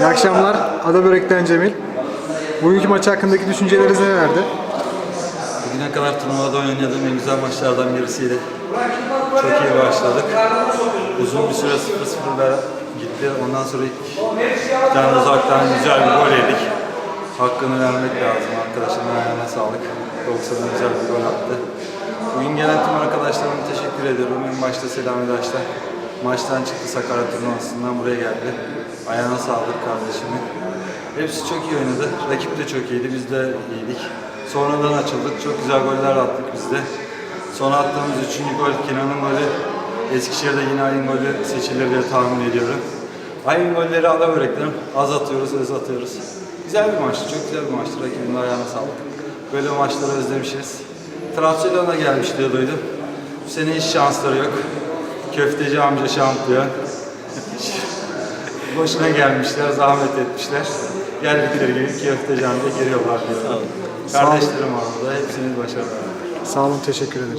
İyi akşamlar. Ada Börek'ten Cemil. Bugünkü maç hakkındaki düşünceleriniz nelerdi? Bugüne kadar turnuvada oynadığım en güzel maçlardan birisiydi. Çok iyi başladık. Uzun bir süre 0-0 beraber gitti. Ondan sonra bir tane uzaktan güzel bir gol yedik. Hakkını vermek lazım. Arkadaşımın ayağına sağlık. 90'a güzel bir gol attı. Bugün gelen tüm arkadaşlarıma teşekkür ediyorum. En başta Selam Edaş'ta. Maçtan çıktı Sakarya turnuvasından buraya geldi. Ayağına sağlık kardeşimin. Hepsi çok iyi oynadı. Rakip de çok iyiydi. Biz de iyiydik. Sonradan açıldık. Çok güzel goller attık biz de. Son attığımız üçüncü gol Kenan'ın golü. Eskişehir'de yine aynı golü seçilir diye tahmin ediyorum. Aynı golleri ala böreklerim. Az atıyoruz, öz atıyoruz. Güzel bir maçtı. Çok güzel bir maçtı. Rakibin de ayağına sağlık. Böyle maçları özlemişiz. Trabzon'a gelmiş diye duydum. Bu sene hiç şansları yok. Köfteci amca şampiyon. Boşuna gelmişler, zahmet etmişler. Geldikleri gibi köfteci amca giriyorlar diyor. Kardeşlerim var burada, hepsiniz başarılar. Sağ olun, teşekkür ederim.